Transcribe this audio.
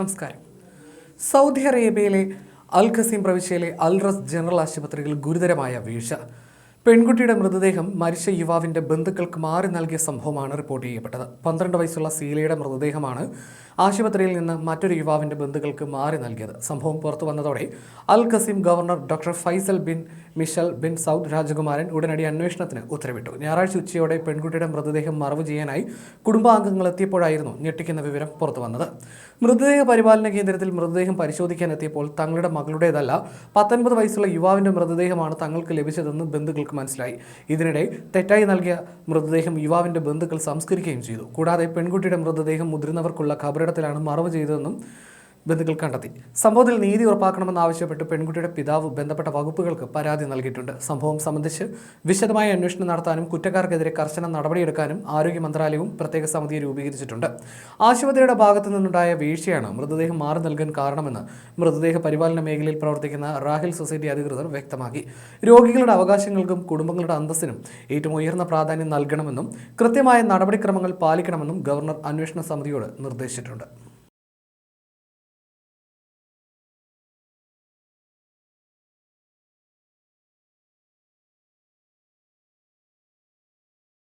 നമസ്കാരം. സൗദി അറേബ്യയിലെ അൽ ഖസീം പ്രവിശ്യയിലെ അൽ റസ് ജനറൽ ആശുപത്രിയിൽ ഗുരുതരമായ വീഴ്ച. പെൺകുട്ടിയുടെ മൃതദേഹം മരിച്ച യുവാവിന്റെ ബന്ധുക്കൾക്ക് മാറി നൽകിയ സംഭവമാണ് റിപ്പോർട്ട് ചെയ്യപ്പെട്ടത്. പന്ത്രണ്ട് വയസ്സുള്ള സീലയുടെ മൃതദേഹമാണ് ആശുപത്രിയിൽ നിന്ന് മറ്റൊരു യുവാവിന്റെ ബന്ധുക്കൾക്ക് മാറി നൽകിയത്. സംഭവം പുറത്തു വന്നതോടെ Al Qassim governor doctor Faisal bin Mishal bin Saud രാജകുമാരൻ ഉടനടി അന്വേഷണത്തിന് ഉത്തരവിട്ടു. ഞായറാഴ്ച ഉച്ചയോടെ പെൺകുട്ടിയുടെ മൃതദേഹം മറവ് ചെയ്യാനായി കുടുംബാംഗങ്ങൾ എത്തിയപ്പോഴായിരുന്നു ഞെട്ടിക്കുന്ന വിവരം പുറത്തു വന്നത്. മൃതദേഹ പരിപാലന കേന്ദ്രത്തിൽ മൃതദേഹം പരിശോധിക്കാൻ എത്തിയപ്പോൾ തങ്ങളുടെ മകളുടേതല്ല പത്തൊൻപത് വയസ്സുള്ള യുവാവിന്റെ മൃതദേഹമാണ് തങ്ങൾക്ക് ലഭിച്ചതെന്ന് ബന്ധുക്കൾക്ക് മനസ്സിലായി. ഇതിനിടെ തെറ്റായി നൽകിയ മൃതദേഹം യുവാവിന്റെ ബന്ധുക്കൾ സംസ്കരിക്കുകയും ചെയ്തു. കൂടാതെ പെൺകുട്ടിയുടെ മൃതദേഹം മുതിർന്നവർക്കുള്ള ഖബറിടത്തിലാണ് മറവ് ചെയ്തതെന്നും ബന്ധുക്കൾ കണ്ടെത്തി. സംഭവത്തിൽ നീതി ഉറപ്പാക്കണമെന്നാവശ്യപ്പെട്ട് പെൺകുട്ടിയുടെ പിതാവ് ബന്ധപ്പെട്ട വകുപ്പുകൾക്ക് പരാതി നൽകിയിട്ടുണ്ട്. സംഭവം സംബന്ധിച്ച് വിശദമായ അന്വേഷണം നടത്താനും കുറ്റക്കാർക്കെതിരെ കർശന നടപടിയെടുക്കാനും ആരോഗ്യ മന്ത്രാലയവും പ്രത്യേക സമിതി രൂപീകരിച്ചിട്ടുണ്ട്. ആശുപത്രിയുടെ ഭാഗത്തു നിന്നുണ്ടായ വീഴ്ചയാണ് മൃതദേഹം മാറി നൽകാൻ കാരണമെന്ന് മൃതദേഹ പരിപാലന മേഖലയിൽ പ്രവർത്തിക്കുന്ന റാഹിൽ സൊസൈറ്റി അധികൃതർ വ്യക്തമാക്കി. രോഗികളുടെ അവകാശങ്ങൾക്കും കുടുംബങ്ങളുടെ അന്തസ്സിനും ഏറ്റവും ഉയർന്ന പ്രാധാന്യം നൽകണമെന്നും കൃത്യമായ നടപടിക്രമങ്ങൾ പാലിക്കണമെന്നും ഗവർണർ അന്വേഷണ സമിതിയോട് നിർദ്ദേശിച്ചിട്ടുണ്ട്.